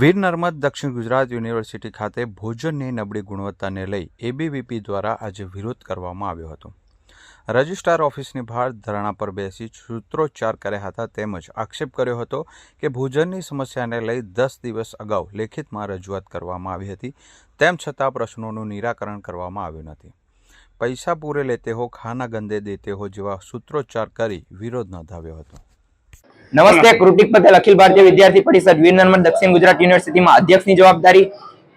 વીર નર્મદ દક્ષિણ ગુજરાત યુનિવર્સિટી ખાતે ભોજનની નબળી ગુણવત્તાને લઈ એબીવીપી દ્વારા આજે વિરોધ કરવામાં આવ્યો હતો. રજિસ્ટ્રાર ઓફિસની બહાર ધરણા પર બેસી સૂત્રોચ્ચાર કર્યા હતા તેમજ આક્ષેપ કર્યો હતો કે ભોજનની સમસ્યાને લઈ દસ દિવસ અગાઉ લેખિતમાં રજૂઆત કરવામાં આવી હતી, તેમ છતાં પ્રશ્નોનું નિરાકરણ કરવામાં આવ્યું નથી. પૈસા પૂરે લેતે હો, ખાના ગંદે દેતે હો જેવા સૂત્રોચ્ચાર કરી વિરોધ નોંધાવ્યો હતો. નમસ્તે, કૃતિક પટેલ, અખિલ ભારતીય વિદ્યાર્થી પરિષદ વીર નર્મદ દક્ષિણ ગુજરાત યુનિવર્સિટીમાં અધ્યક્ષની જવાબદારી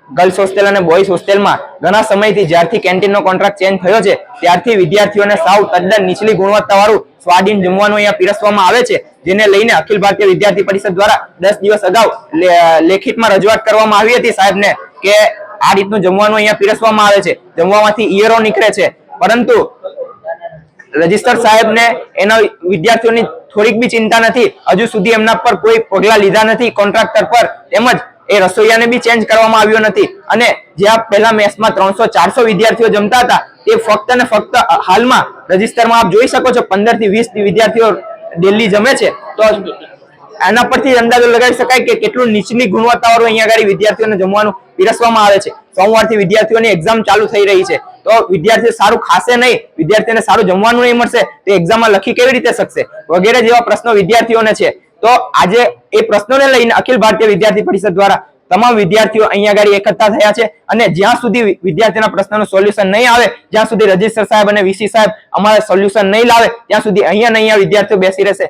ગર્લ્સ હોસ્ટેલ અને બોયઝ હોસ્ટેલમાં ઘણા સમયથી જ્યારથી કેન્ટીનનો કોન્ટ્રાક્ટ ચેન્જ થયો છે, ત્યારથી વિદ્યાર્થીઓને સાવ તદ્દન નીચલી ગુણવત્તાવાળું સ્વાદીન જમવાનું અહીંયા પીરસવામાં આવે છે, જેને લઈને અખિલ ભારતીય વિદ્યાર્થી પરિષદ દ્વારા દસ દિવસ અગાઉ લેખિતમાં રજૂઆત કરવામાં આવી હતી સાહેબને કે આ રીતનું જમવાનું અહીંયા પીરસવામાં આવે છે, જમવામાંથી ઈયરો નીકળે છે, પરંતુ રજિસ્ટર સાહેબને એના વિદ્યાર્થીઓની થોડીક બી ચિંતા નથી. હજુ સુધી એમના પર કોઈ પગલા લીધા નથી કોન્ટ્રાક્ટર પર. તેમજ એ રસોઈયાને બી ચેન્જ કરવામાં આવ્યો નથી. અને જ્યાં પહેલા મેસમાં ત્રણસો ચારસો વિદ્યાર્થીઓ જમતા હતા, તે ફક્ત ને ફક્ત હાલમાં રજિસ્ટરમાં આપ જોઈ શકો છો, પંદરથી વીસ વિદ્યાર્થીઓ ડેલી જમે છે. તો આના પરથી અંદાજો લગાવી શકાય કે કેટલું નીચલી ગુણવત્તાવાળું અહીંયા આગળ વિદ્યાર્થીઓને જમવાનું પીરસવામાં આવે છે. સોમવારથી વિદ્યાર્થીઓની એક્ઝામ ચાલુ થઈ રહી છે. તો વિદ્યાર્થીઓ સારું ખાશે નહીં, વિદ્યાર્થીઓને સારું જમવાનું નહીં મળશે, તો એક્ઝામમાં લખી કેવી રીતે શકશે? વગેરે જેવા પ્રશ્નો વિદ્યાર્થીઓને છે. તો આજે એ પ્રશ્નોને લઈને અખિલ ભારતીય વિદ્યાર્થી પરિષદ દ્વારા તમામ વિદ્યાર્થીઓ અહીંયા આગળ એકઠા થયા છે અને જ્યાં સુધી વિદ્યાર્થીના પ્રશ્નનું સોલ્યુશન નહીં આવે, જ્યાં સુધી રજિસ્ટર સાહેબ અને વીસી સાહેબ અમારે સોલ્યુશન નહીં લાવે, ત્યાં સુધી અહીંયા ને અહીંયા વિદ્યાર્થીઓ બેસી રહેશે.